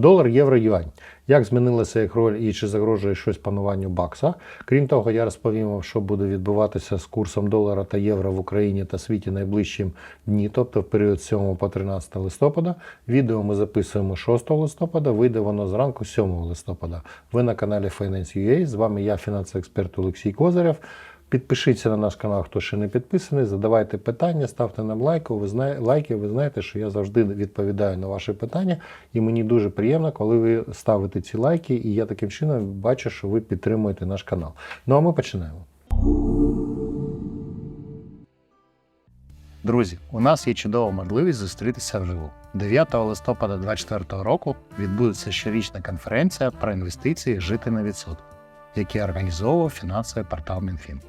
Долар, євро, юань. Як змінилася їх роль і чи загрожує щось пануванню бакса? Крім того, я розповім вам, що буде відбуватися з курсом долара та євро в Україні та світі найближчим дні, тобто в період 7 по 13 листопада. Відео ми записуємо 6 листопада, вийде воно зранку 7 листопада. Ви на каналі Finance.ua. З вами я, фінансовий експерт Олексій Козарєв. Підпишіться на наш канал, хто ще не підписаний. Задавайте питання, ставте нам лайки. Ви знає, лайки. Ви знаєте, що я завжди відповідаю на ваші питання, і мені дуже приємно, коли ви ставите ці лайки, і я таким чином бачу, що ви підтримуєте наш канал. Ну а ми починаємо. Друзі, у нас є чудова можливість зустрітися вживу. 9 листопада 2024 року відбудеться щорічна конференція про інвестиції Жити на відсоток, яку організовував фінансовий портал Мінфін.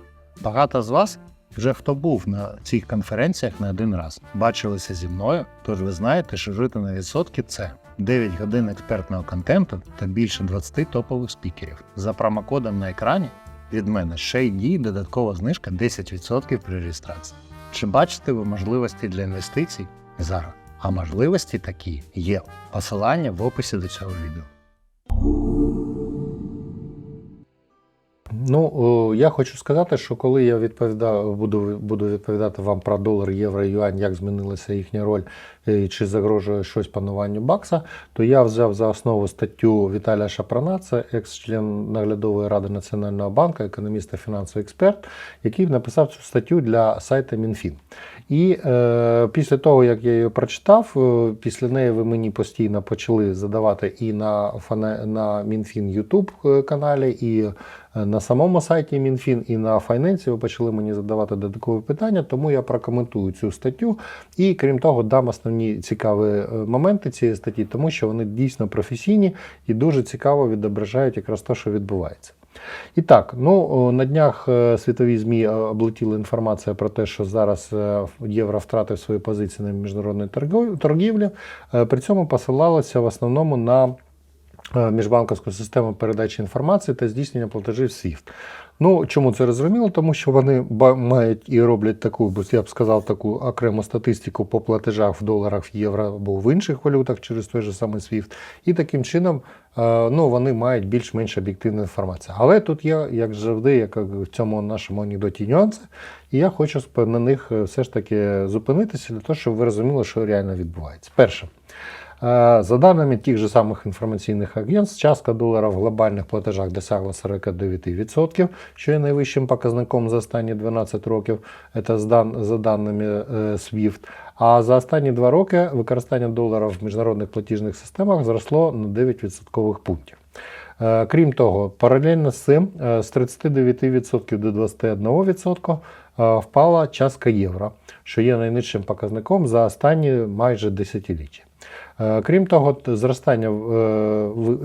Багато з вас вже хто був на цих конференціях не один раз, бачилися зі мною, тож ви знаєте, що жити на відсотки це 9 годин експертного контенту та більше 20 топових спікерів. За промокодом на екрані від мене ще й діє додаткова знижка 10% при реєстрації. Чи бачите ви можливості для інвестицій зараз? А можливості такі є. Посилання в описі до цього відео. Ну, я хочу сказати, що коли я відповідав, буду, буду відповідати вам про долар, євро, юань, як змінилася їхня роль е, чи загрожує щось пануванню бакса, то я взяв за основу статтю Віталія Шапрана, це екс-член наглядової ради Національного банку, економіст та фінансовий експерт, який написав цю статтю для сайту Мінфін. І е, після того, як я її прочитав, е, після неї ви мені постійно почали задавати і на, на Мінфін YouTube каналі, і е, на самому сайті Мінфін, і на Файненсі ви почали мені задавати додаткові питання, тому я прокоментую цю статтю. І крім того, дам основні цікаві е, моменти цієї статті, тому що вони дійсно професійні і дуже цікаво відображають якраз те, що відбувається. І так, ну на днях е, світові ЗМІ е, облетіла інформація про те, що зараз е, євро втратив свої позиції на міжнародній торгов- торгівлі. Е, При цьому посилалося в основному на е, міжбанківську систему передачі інформації та здійснення платежів SWIFT. Ну, чому це розуміло? Тому що вони мають і роблять таку, бо я б сказав, таку окрему статистику по платежах в доларах, в євро або в інших валютах через той же самий SWIFT. І таким чином е, ну, вони мають більш-менш об'єктивну інформацію. Але тут є, як завжди, як в цьому нашому анекдоті нюанси, і я хочу на них е, все ж таки зупинитися для того, щоб ви розуміли, що реально відбувається. Перше. Е, За даними тих же самих інформаційних агентств, частка долара в глобальних платежах досягла 49%, що є найвищим показником за останні 12 років. Це за даними е, SWIFT. А за останні два роки використання долара в міжнародних платіжних системах зросло на 9 відсоткових пунктів. Е, Крім того, паралельно з цим з 39% до 21% е, впала частка євро, що є найнижчим показником за останні майже десятиліття. Е, Крім того, зростання е,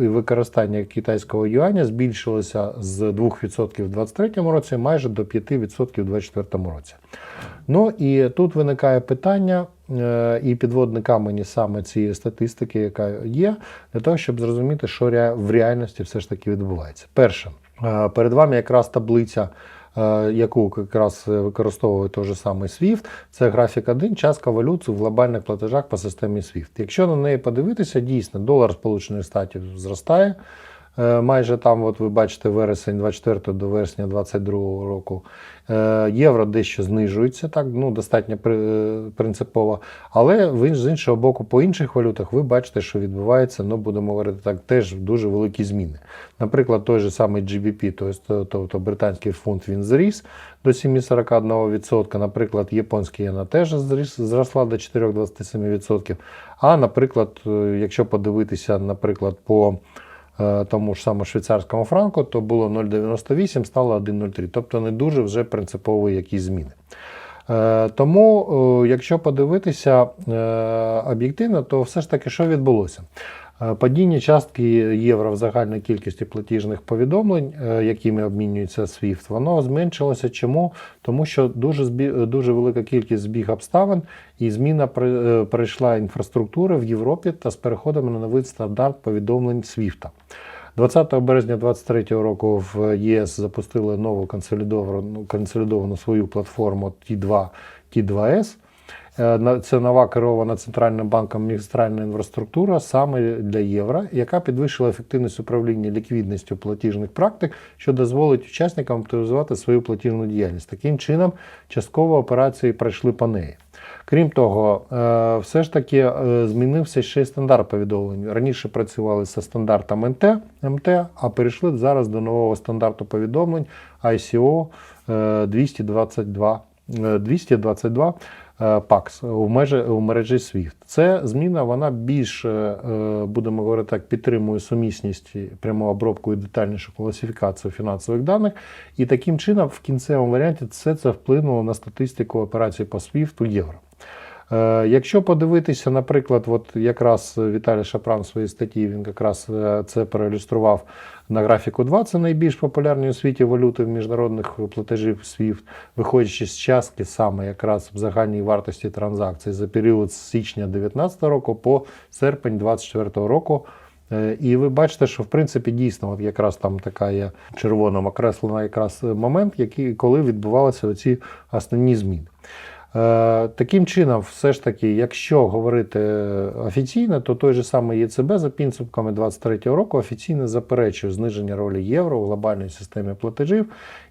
і використання китайського юаня збільшилося з 2% в 2023 році майже до 5% у 2024 році. Ну і тут виникає питання е, і підводний камені саме цієї статистики, яка є, для того, щоб зрозуміти, що в реальності все ж таки відбувається. Перше, перед вами якраз таблиця. Е, Яку якраз використовує той же самий SWIFT, це графік 1, частка валют в глобальних платежах по системі SWIFT. Якщо на неї подивитися, дійсно долар Сполучених Штатів зростає. Е, Майже там, от ви бачите, вересень 24 до вересня 22 року. Е, Євро дещо знижується, так, ну, достатньо е, принципово. Але з іншого боку, по інших валютах ви бачите, що відбувається, ну, будемо говорити так, теж дуже великі зміни. Наприклад, той же самий GBP, тобто, тобто британський фунт, він зріс до 7,41%. Наприклад, японський єна теж зріс, зросла до 4,27%. А, наприклад, якщо подивитися, наприклад, по тому ж самому швейцарському франку, то було 0,98, стало 1,03. Тобто не дуже вже принципові якісь зміни. Е, Тому, е, якщо подивитися е, об'єктивно, то все ж таки, що відбулося? Е, Падіння частки євро в загальній кількості платіжних повідомлень, е, якими обмінюється SWIFT, воно зменшилося. Чому? Тому що дуже, збі- дуже велика кількість збіг обставин і зміна при- е, прийшла інфраструктури в Європі та з переходом на новий стандарт повідомлень SWIFT. 20 березня 2023 року в ЄС запустили нову консолідовану, консолідовану свою платформу T2, T2S. Е, Це нова керована центральним банком магістральна інфраструктура саме для євро, яка підвищила ефективність управління ліквідністю платіжних практик, що дозволить учасникам оптимізувати свою платіжну діяльність. Таким чином, частково операції пройшли по неї. Крім того, е, все ж таки е, змінився ще й стандарт повідомлень. Раніше працювали зі стандартом МТ, МТ, а перейшли зараз до нового стандарту повідомлень ICO е, 222, е, 222 е, PAX у межі у мережі SWIFT. Це зміна вона більш, е, будемо говорити так, підтримує сумісність, пряму обробку і детальнішу класифікацію фінансових даних. І таким чином, в кінцевому варіанті, все це вплинуло на статистику операцій по SWIFT у євро. Е, Якщо подивитися, наприклад, от якраз Віталій Шапран в своїй статті він якраз е, це проілюстрував на графіку 2, це найбільш популярні у світі валюти в міжнародних платежів SWIFT, виходячи з частки саме якраз в загальній вартості транзакцій за період з січня 2019 року по серпень 2024 року. Е, І ви бачите, що в принципі дійсно, от якраз там така є червоном окреслена якраз момент, який, коли відбувалися оці основні зміни. Е, Таким чином, все ж таки, якщо говорити офіційно, то той же самий ЄЦБ за підсумками 2023 року офіційно заперечує зниження ролі євро у глобальній системі платежів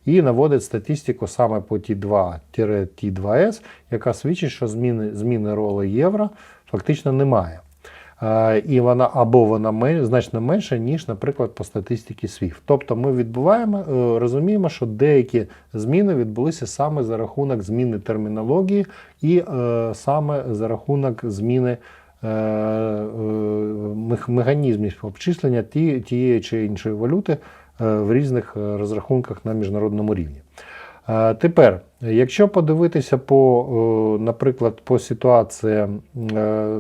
і наводить статистику саме по Т2-Т2С, яка свідчить, що зміни, зміни ролі євро фактично немає. І вона або вона значно менша, ніж, наприклад, по статистиці SWIFT. Тобто ми відбуваємо, е, розуміємо, що деякі зміни відбулися саме за рахунок зміни термінології і е, саме за рахунок зміни е, механізмів обчислення ті- тієї чи іншої валюти в різних розрахунках на міжнародному рівні. Тепер, якщо подивитися по, е, наприклад, по ситуації е,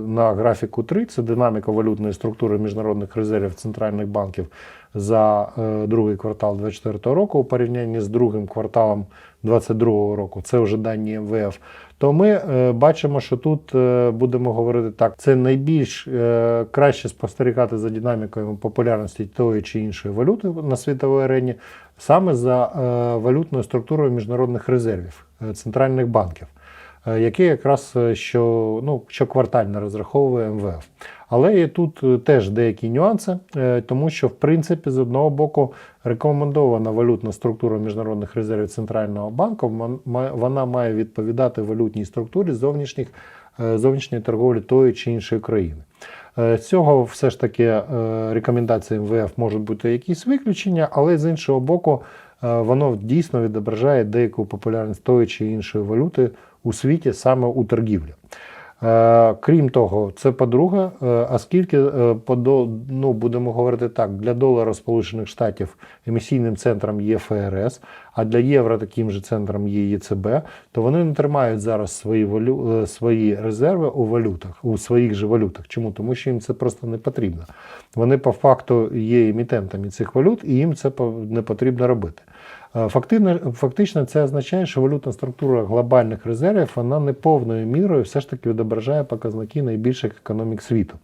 на графіку 3, це динаміка валютної структури міжнародних резервів центральних банків за е, другий квартал 2024 року у порівнянні з другим кварталом 2022 року, це вже дані МВФ, то ми бачимо, що тут будемо говорити так: це найбільш краще спостерігати за динамікою популярності тої чи іншої валюти на світовій арені, саме за е, валютною структурою міжнародних резервів е, центральних банків, е, які якраз що, ну, щоквартально розраховує МВФ. Але є тут теж деякі нюанси, тому що, в принципі, з одного боку, рекомендована валютна структура міжнародних резервів центрального банку, вона має відповідати валютній структурі зовнішніх, зовнішньої торговлі тої чи іншої країни. Е, цього все ж таки е, рекомендації МВФ можуть бути якісь виключення, але з іншого боку, е, воно дійсно відображає деяку популярність тої чи іншої валюти у світі саме у торгівлі. Крім того, це по-друге, оскільки ну, будемо говорити так, для долара Сполучених Штатів емісійним центром є ФРС, а для євро таким же центром є ЄЦБ, то вони не тримають зараз свої валю, е, свої резерви у валютах, у своїх же валютах. Чому? Тому що їм це просто не потрібно. Вони по факту є емітентами цих валют, і їм це не потрібно робити. Е, Фактично, фактично це означає, що валютна структура глобальних резервів вона не повною мірою все ж таки відображає показники найбільших економік світу.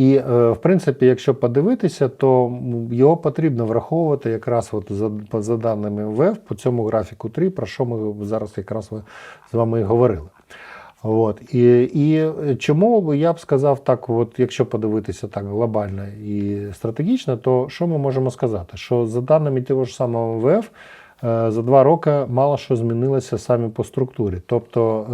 І, е, в принципі, якщо подивитися, то його потрібно враховувати якраз от за, за даними МВФ по цьому графіку 3, про що ми зараз якраз з вами і говорили. От. І, і чому я б сказав так, от, якщо подивитися так глобально і стратегічно, то що ми можемо сказати? Що за даними того ж самого МВФ, за два роки мало що змінилося саме по структурі. Тобто, е,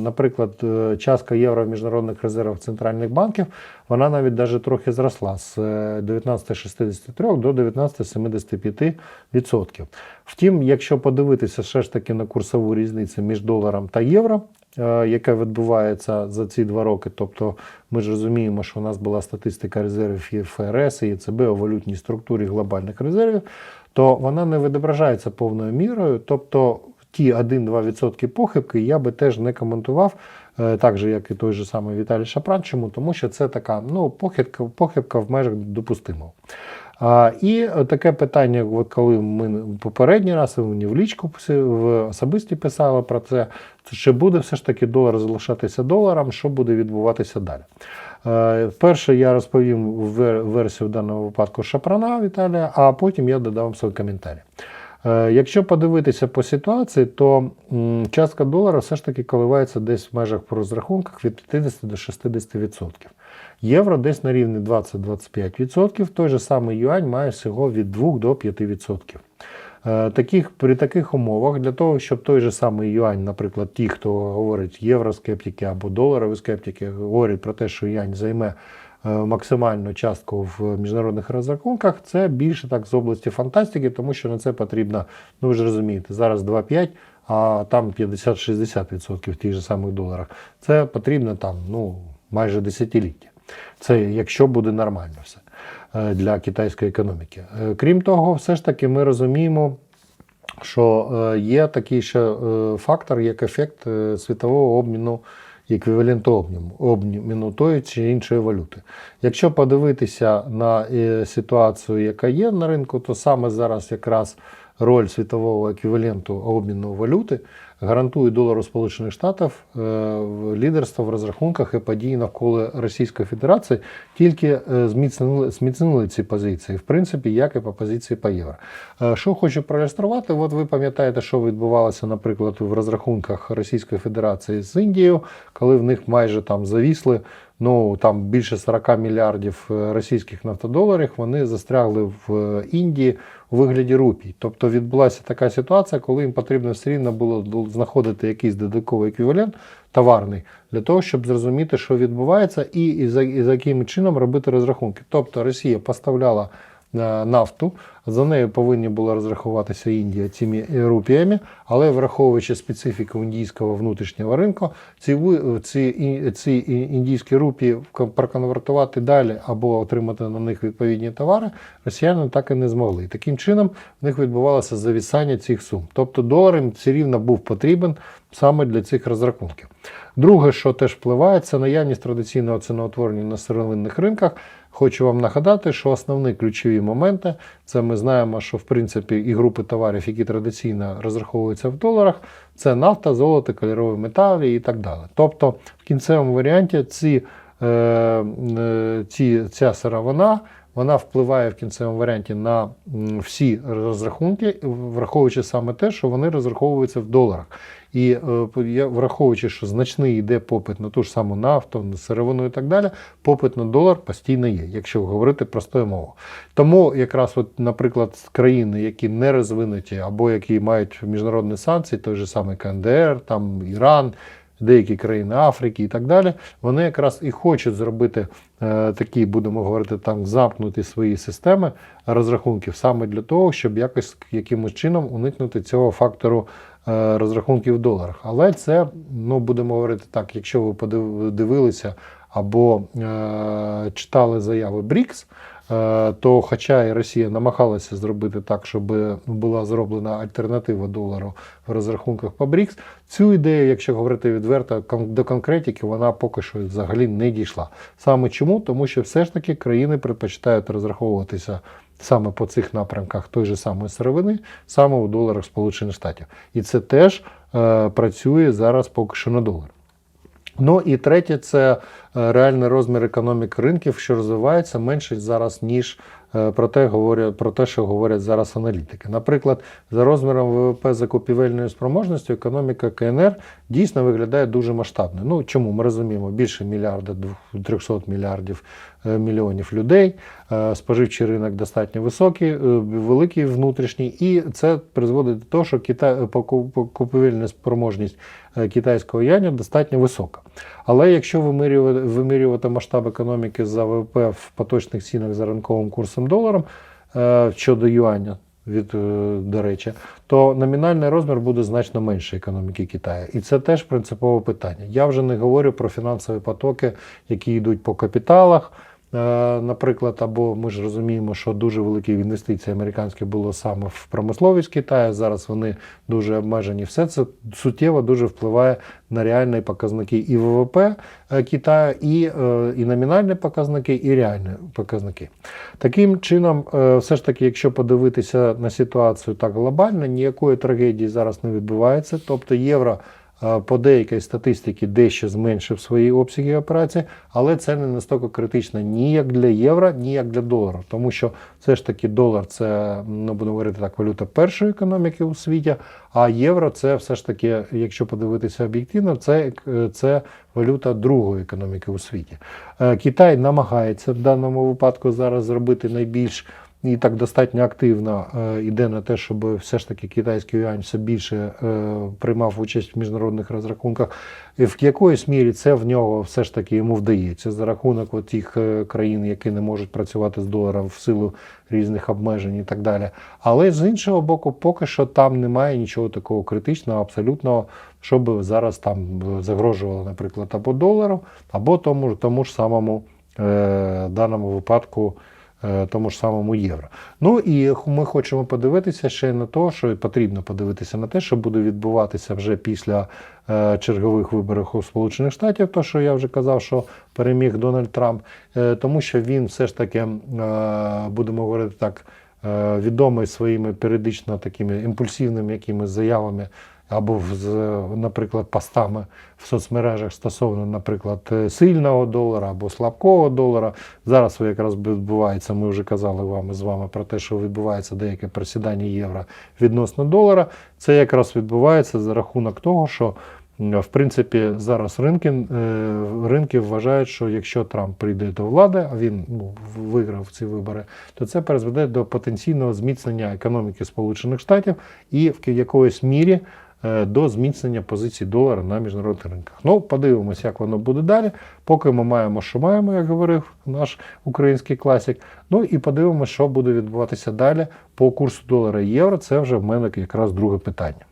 наприклад, е, частка євро в міжнародних резервах центральних банків, вона навіть даже трохи зросла з е, 19,63 до 19,75%. Втім, якщо подивитися все ж таки на курсову різницю між доларом та євро, е, яка відбувається за ці два роки. Тобто ми ж розуміємо, що у нас була статистика резервів ФРС і ЕЦБ у валютній структурі глобальних резервів, то вона не відображається повною мірою. Тобто ті 1-2% похибки я би теж не коментував, е, так же, як і той же самий Віталій Шапран. Чому? Тому що це така ну, похибка, похибка в межах допустимого. А, і таке питання, коли ми попередній раз мені в лічку в особисті писали про це, чи буде все ж таки долар залишатися доларом, що буде відбуватися далі. Е, Перше я розповім вер- версію в даному випадку Шапрана Віталія, а потім я додам свої коментарі. Е, Якщо подивитися по ситуації, то частка долара все ж таки коливається десь в межах по розрахунках від 50 до 60%. Євро десь на рівні 20-25%, той же самий юань має всього від 2 до 5%. Е, Таких, при таких умовах, для того, щоб той же самий юань, наприклад, ті, хто говорить євроскептики або доларові скептики, говорять про те, що юань займе е, максимальну частку в міжнародних розрахунках, це більше так з області фантастики, тому що на це потрібно, ну ви ж розумієте, зараз 2,5, а там 50-60% в тих же самих доларах. Це потрібно там ну, майже десятиліття. Це якщо буде нормально все е, для китайської економіки. Е, Крім того, все ж таки ми розуміємо, що е, є такий ще фактор, як ефект світового обміну еквіваленту обміну, обміну тої чи іншої валюти. Якщо подивитися на ситуацію, яка є на ринку, то саме зараз якраз роль світового еквіваленту обміну валюти гарантує долару Сполучених Штатів е, лідерство в розрахунках і події навколо Російської Федерації тільки е, зміцнили, зміцнили ці позиції, в принципі, як і по позиції по євро. Е, Що хочу проілюструвати, от ви пам'ятаєте, що відбувалося, наприклад, в розрахунках Російської Федерації з Індією, коли в них майже там завісли. Ну там більше 40 мільярдів е, російських нафтодоларів вони застрягли в е, Індії у вигляді рупій. Тобто відбулася така ситуація, коли їм потрібно все рівно було знаходити якийсь додатковий еквівалент товарний для того, щоб зрозуміти, що відбувається, і, і, за, і за яким чином робити розрахунки. Тобто Росія поставляла нафту, за нею повинні були розрахуватися Індія цими рупіями, але враховуючи специфіку індійського внутрішнього ринку, ці, ці, ці індійські рупії проконвертувати далі або отримати на них відповідні товари, росіяни так і не змогли. Таким чином в них відбувалося завісання цих сум. Тобто долар їм все рівно був потрібен саме для цих розрахунків. Друге, що теж впливає, це наявність традиційного ціноутворення на сировинних ринках. Хочу вам нагадати, що основні ключові моменти це ми знаємо, що в принципі і групи товарів, які традиційно розраховуються в доларах, це нафта, золото, кольорові метали і так далі. Тобто, в кінцевому варіанті ці, е, е, ці, ця сировина вона впливає в кінцевому варіанті на всі розрахунки, враховуючи саме те, що вони розраховуються в доларах. І е, враховуючи, що значний йде попит на ту ж саму нафту, на сировину і так далі, попит на долар постійно є, якщо говорити простою мовою. Тому якраз, от, наприклад, країни, які не розвинуті або які мають міжнародні санкції, той же самий КНДР, там Іран. Деякі країни Африки і так далі, вони якраз і хочуть зробити е, такі, будемо говорити, там замкнуті свої системи розрахунків саме для того, щоб якось якимось чином уникнути цього фактору е, розрахунків в доларах. Але це, ну будемо говорити так, якщо ви подив- дивилися або е, читали заяви БРІКС, то хоча і Росія намагалася зробити так, щоб була зроблена альтернатива долару в розрахунках по БРІКС, цю ідею, якщо говорити відверто до конкретики, вона поки що взагалі не дійшла. Саме чому? Тому що все ж таки країни предпочитають розраховуватися саме по цих напрямках той же самої сировини, саме у доларах Сполучених Штатів. І це теж е, працює зараз поки що на долар. Ну і третє, це е, реальний розмір економік ринків, що розвивається менше зараз, ніж е, про те, говорять, про те, що говорять зараз аналітики. Наприклад, за розміром ВВП закупівельної спроможності економіка КНР дійсно виглядає дуже масштабною. Ну чому ми розуміємо, більше мільярда 300 мільярдів мільйонів людей, е, споживчий ринок достатньо високий, е, великий внутрішній, і це призводить до того, що Китай поку- спроможність е, китайського яня достатньо висока. Але якщо вимірювати, вимірювати масштаб економіки за ВВП в поточних цінах за ринковим курсом доларом е, щодо юаня, від, е, до речі, то номінальний розмір буде значно менше економіки Китаю. І це теж принципове питання. Я вже не говорю про фінансові потоки, які йдуть по капіталах. Е, Наприклад, або ми ж розуміємо, що дуже великі інвестиції американські було саме в промисловість Китаю. Зараз вони дуже обмежені. Все це суттєво дуже впливає на реальні показники і ВВП е, Китаю, і, е, і номінальні показники, і реальні показники. Таким чином, все ж таки, якщо подивитися на ситуацію так глобально, ніякої трагедії зараз не відбувається. Тобто євро по деякій статистиці дещо зменшив свої обсяги операцій, але це не настільки критично ні як для євро, ні як для долара. Тому що все ж таки долар це, ну будемо говорити так, валюта першої економіки у світі, а євро це все ж таки, якщо подивитися об'єктивно, це, е, це валюта другої економіки у світі. Е, Китай намагається в даному випадку зараз зробити найбільш і так достатньо активно е, йде на те, щоб все ж таки китайський юань все більше е, приймав участь в міжнародних розрахунках. В якоїсь мірі це в нього все ж таки йому вдається за рахунок тих е, країн, які не можуть працювати з доларом в силу різних обмежень і так далі. Але з іншого боку, поки що там немає нічого такого критичного, абсолютного, щоб зараз там загрожувало, наприклад, або долару, або тому, тому ж самому е, даному випадку е, тому ж самому євро. Ну і ми хочемо подивитися ще на те, що потрібно подивитися на те, що буде відбуватися вже після е, чергових виборів у Сполучених Штатів, то що я вже казав, що переміг Дональд Трамп, е, тому що він все ж таки, е, будемо говорити так, е, відомий своїми періодично такими імпульсивними якимись заявами або з, наприклад, постами в соцмережах стосовно, наприклад, е, сильного долара або слабкого долара. Зараз якраз відбувається, ми вже казали вам з вами про те, що відбувається деяке просідання євро відносно долара. Це якраз відбувається за рахунок того, що в принципі зараз ринки, е, ринки вважають, що якщо Трамп прийде до влади, а він ну, виграв ці вибори, то це призведе до потенційного зміцнення економіки Сполучених Штатів і в якоїсь мірі до зміцнення позицій долара на міжнародних ринках. Ну, подивимося, як воно буде далі. Поки ми маємо, що маємо, як говорив наш український класик. Ну і подивимося, що буде відбуватися далі по курсу долара і євро. Це вже в мене якраз друге питання.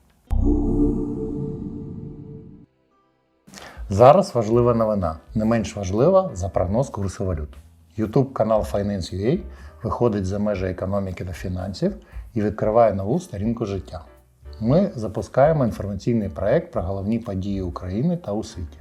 Зараз важлива новина, не менш важлива за прогноз курсу валют. YouTube канал Finance.ua виходить за межі економіки та фінансів і відкриває нову сторінку життя. Ми запускаємо інформаційний проект про головні події України та у світі.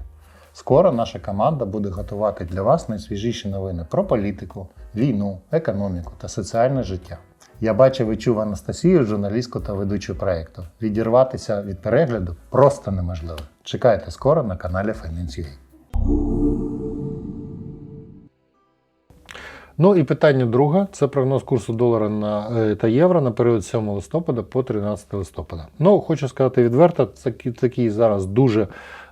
Скоро наша команда буде готувати для вас найсвіжіші новини про політику, війну, економіку та соціальне життя. Я бачив і чув Анастасію, журналістку та ведучу проекту. Відірватися від перегляду просто неможливо. Чекайте скоро на каналі Finance.ua. Ну і питання друге це прогноз курсу долара на, е, та євро на період 7 листопада по 13 листопада. Ну, хочу сказати відверто, це такий зараз дуже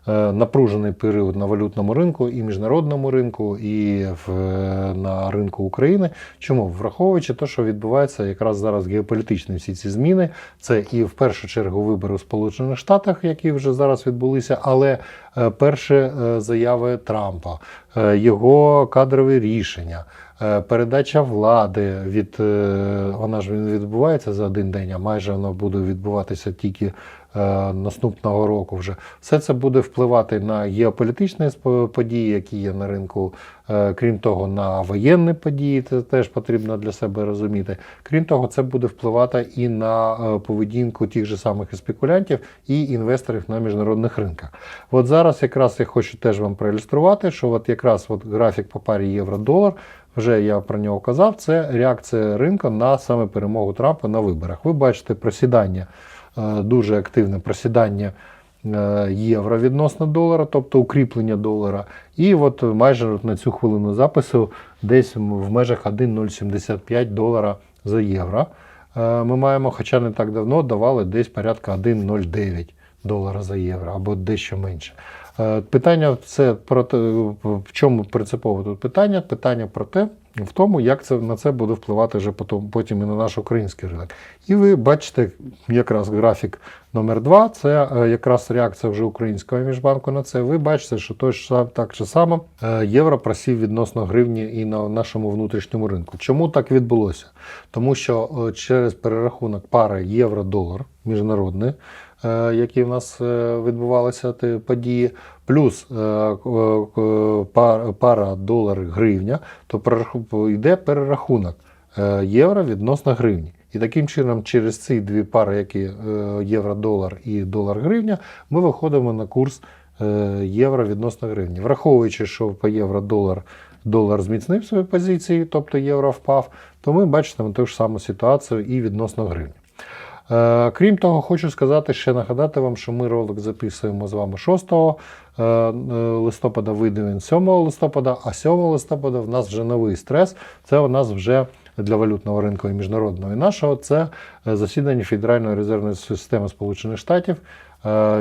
е, напружений період на валютному ринку і міжнародному ринку, і в, е, на ринку України. Чому? Враховуючи те, що відбувається якраз зараз геополітичні всі ці зміни, це і в першу чергу вибори у Сполучених Штатах, які вже зараз відбулися, але перші заяви Трампа, його кадрові рішення. Е, Передача влади від е, вона ж не відбувається за один день, а майже воно буде відбуватися тільки е, наступного року. Вже все це буде впливати на геополітичні події, які є на ринку. Крім того, на воєнні події це теж потрібно для себе розуміти. Крім того, це буде впливати і на поведінку тих же самих спекулянтів і інвесторів на міжнародних ринках. От зараз якраз я хочу теж вам проілюструвати, що от якраз от графік по парі євро-долар вже я про нього казав, це реакція ринку на саме перемогу Трампа на виборах. Ви бачите просідання, е, дуже активне просідання е, євро відносно долара, тобто укріплення долара. І от майже на цю хвилину запису десь в межах 1,075 долара за євро. Е, Ми маємо, хоча не так давно давали десь порядка 1,09 долара за євро або дещо менше. Е, Питання це про те, в чому принципово тут питання? Питання про те, в тому, як це на це буде впливати вже потім, потім і на наш український ринок. І ви бачите якраз графік номер 2 це е, якраз реакція вже українського міжбанку на це. Ви бачите, що той ж сам- так же само е, євро просів відносно гривні і на нашому внутрішньому ринку. Чому так відбулося? Тому що через перерахунок пари євро-долар міжнародний, які в нас е, відбувалися ті події, плюс е, е, е, пар- пара долар-гривня, то перераху- йде перерахунок е, євро відносно гривні. І таким чином, через ці дві пари, які е, євро-долар і долар-гривня, ми виходимо на курс е, євро відносно гривні. Враховуючи, що по євро-долар долар зміцнив свої позиції, тобто євро впав, то ми бачимо ту ж саму ситуацію і відносно гривні. Е, Крім того, хочу сказати, ще нагадати вам, що ми ролик записуємо з вами 6 е, е, листопада, вийде він 7 листопада, а 7 листопада в нас вже новий стрес. Це у нас вже для валютного ринку і міжнародного і нашого. Це засідання Федеральної резервної системи Сполучених Штатів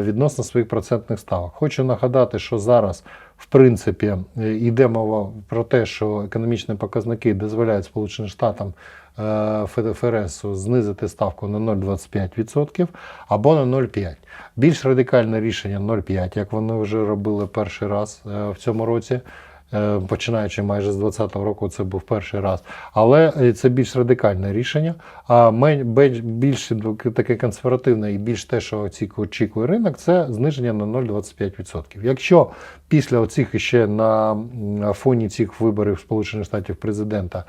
відносно своїх процентних ставок. Хочу нагадати, що зараз, в принципі, йде мова про те, що економічні показники дозволяють Сполученим Штатам е, ФРС знизити ставку на 0,25% або на 0,5%. Більш радикальне рішення 0,5%, як вони вже робили перший раз е, в цьому році. Е, Починаючи майже з 2020 року, це був перший раз. Але це більш радикальне рішення. А більш таке консервативне і більш те, що очікує ринок, це зниження на 0,25%. Якщо після оцих ще на фоні цих виборів Сполучених Штатів президента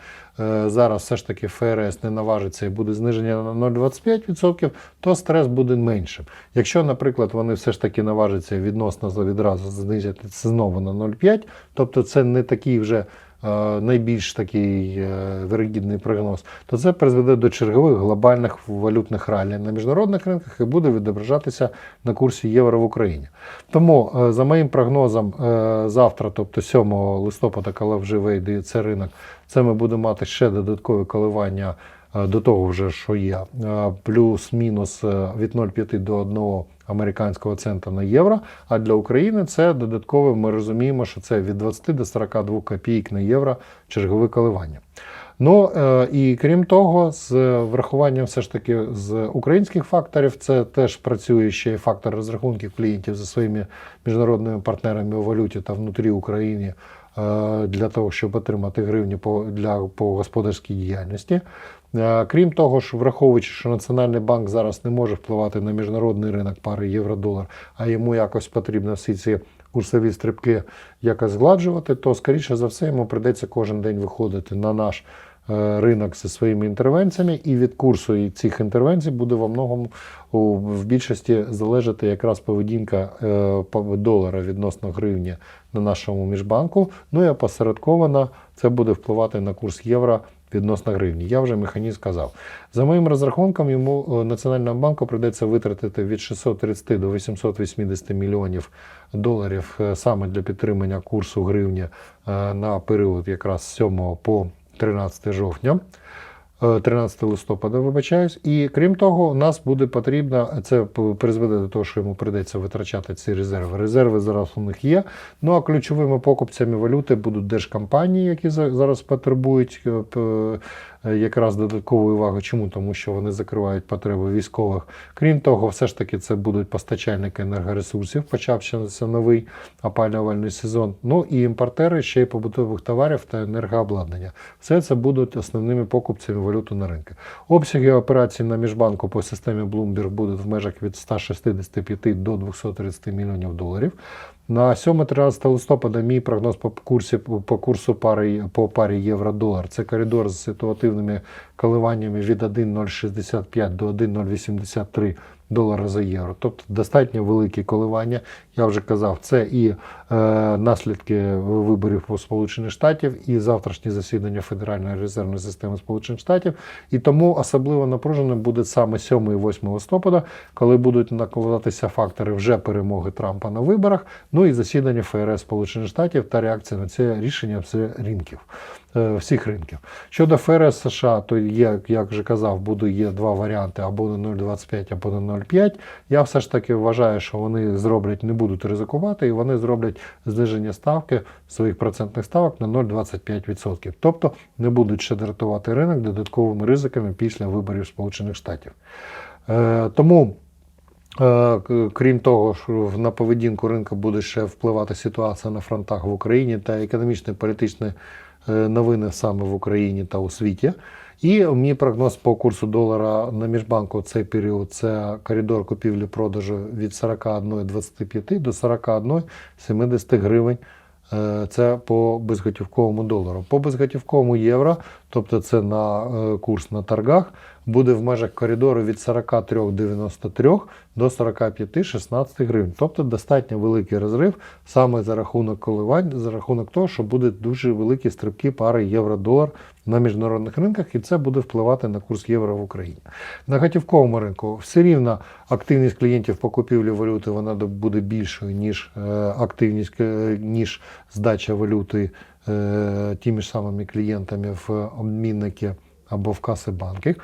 зараз все ж таки ФРС не наважиться і буде зниження на 0,25%, то стрес буде меншим. Якщо, наприклад, вони все ж таки наважаться відносно відразу знизити знову на 0,5%, тобто це не такий вже е, найбільш такий е, вирогідний прогноз, то це призведе до чергових глобальних валютних ралі на міжнародних ринках і буде відображатися на курсі євро в Україні. Тому, е, за моїм прогнозом, е, завтра, тобто 7 листопада, коли вже вийде цей ринок, це ми будемо мати ще додаткові коливання е, до того, вже, що є, е, плюс-мінус е, від 0,5 до 1 американського цента на євро. А для України це додатково, ми розуміємо, що це від 20 до 42 копійок на євро чергове коливання. Ну е, і крім того, з врахуванням все ж таки з українських факторів, це теж працює ще фактор розрахунків клієнтів за своїми міжнародними партнерами у валюті та внутрі України е, для того, щоб отримати гривні по, для, по господарській діяльності. Е, Крім того, що враховуючи, що Національний банк зараз не може впливати на міжнародний ринок пари євро-долар, а йому якось потрібно всі ці курсові стрибки якось згладжувати, то скоріше за все йому прийдеться кожен день виходити на наш е, ринок зі своїми інтервенціями, і від курсу цих інтервенцій буде во многому в більшості залежати якраз поведінка е, долара відносно гривні на нашому міжбанку. Ну і опосередковано це буде впливати на курс євро відносно гривні. Я вже механізм сказав. За моїм розрахунком, йому е, Національному банку прийдеться витратити від 630 до 880 мільйонів доларів е, саме для підтримання курсу гривні е, на період якраз з 7 по 13 жовтня. Е, 13 листопада, вибачаюсь. І крім того, у нас буде потрібно, це призведе до того, що йому прийдеться витрачати ці резерви. Резерви зараз у них є. Ну а ключовими покупцями валюти будуть держкомпанії, які за- зараз потребують е, якраз додаткової уваги. Чому? Тому що вони закривають потреби військових. Крім того, все ж таки це будуть постачальники енергоресурсів, почався новий опалювальний сезон. Ну і імпортери ще й побутових товарів та енергообладнання. Все це будуть основними покупцями валюти на ринку. Обсяги операцій на міжбанку по системі Bloomberg будуть в межах від 165 до 230 мільйонів доларів. На 7-13 листопада мій прогноз по курсі по курсу пари по парі євро-долар. Це коридор з ситуативними коливаннями від 1,065 до 1,083 долара за євро. Тобто достатньо великі коливання. Я вже казав, це і е, наслідки виборів у Сполучених Штатів, і завтрашнє засідання Федеральної резервної системи Сполучених Штатів. І тому особливо напруженим буде саме 7 і 8 листопада, коли будуть накладатися фактори вже перемоги Трампа на виборах. Ну і засідання ФРС Сполучених Штатів та реакція на це рішення все ринків. е, Всіх ринків щодо ФРС США, то є, як вже казав, буде є два варіанти: або на 0,25, або на 0,5. Я все ж таки вважаю, що вони зроблять, не будуть ризикувати, і вони зроблять зниження ставки своїх процентних ставок на 0,25%. Тобто не будуть ще дратувати ринок додатковими ризиками після виборів Сполучених Штатів. Е, тому. Е, Крім того, що на поведінку ринку буде ще впливати ситуація на фронтах в Україні та економічні політичні е, новини саме в Україні та у світі. І мій прогноз по курсу долара на міжбанку в цей період це коридор купівлі-продажу від 41,25 до 41,70 гривень. Е, Це по безготівковому долару. По безготівковому євро, тобто це на е, курс на торгах, буде в межах коридору від 43,93 до 45,16 гривень. Тобто достатньо великий розрив саме за рахунок коливань, за рахунок того, що буде дуже великі стрибки пари євро-долар на міжнародних ринках, і це буде впливати на курс євро в Україні. На готівковому ринку все рівно активність клієнтів по купівлі валюти вона буде більшою, ніж е, активність, е, ніж здача валюти е, тими ж самими клієнтами в обмінники або в каси банків.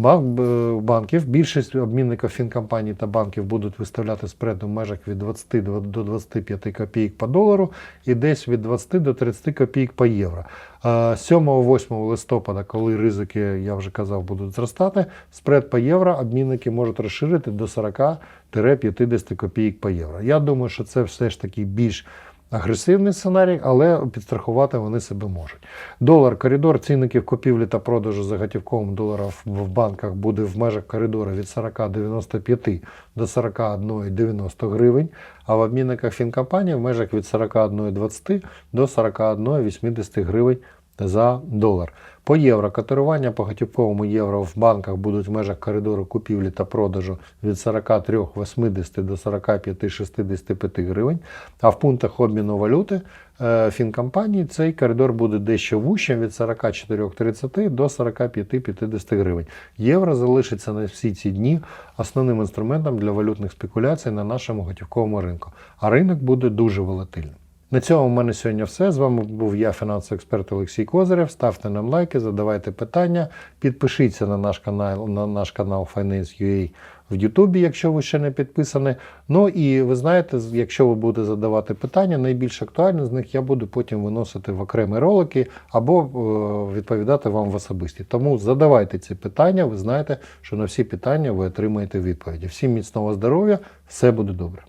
Бан- банків. Більшість обмінників фінкомпаній та банків будуть виставляти спред у межах від 20 до- до 25 копійок по долару і десь від 20 до 30 копійок по євро. Е, 7-8 листопада, коли ризики, я вже казав, будуть зростати, спред по євро обмінники можуть розширити до 40-50 копійок по євро. Я думаю, що це все ж таки більш агресивний сценарій, але підстрахувати вони себе можуть. Долар, коридор цінників купівлі та продажу за готівковим доларом в банках буде в межах коридору від 40,95 до 41,90 гривень, а в обмінниках фінкомпанії в межах від 41,20 до 41,80 гривень за долар. По євро котирування по готівковому євро в банках будуть в межах коридору купівлі та продажу від 43,80 до 45,65 гривень, а в пунктах обміну валюти е, фінкомпанії цей коридор буде дещо вущим від 44,30 до 45,50 гривень. Євро залишиться на всі ці дні основним інструментом для валютних спекуляцій на нашому готівковому ринку, а ринок буде дуже волатильним. На цьому в мене сьогодні все. З вами був я, фінансовий експерт Олексій Козирев. Ставте нам лайки, задавайте питання, підпишіться на наш канал, на наш канал Finance.ua в Ютубі, якщо ви ще не підписані. Ну і ви знаєте, якщо ви будете задавати питання, найбільш актуальні з них я буду потім виносити в окремі ролики або е, відповідати вам в особисті. Тому задавайте ці питання. Ви знаєте, що на всі питання ви отримаєте відповіді. Всім міцного здоров'я, все буде добре.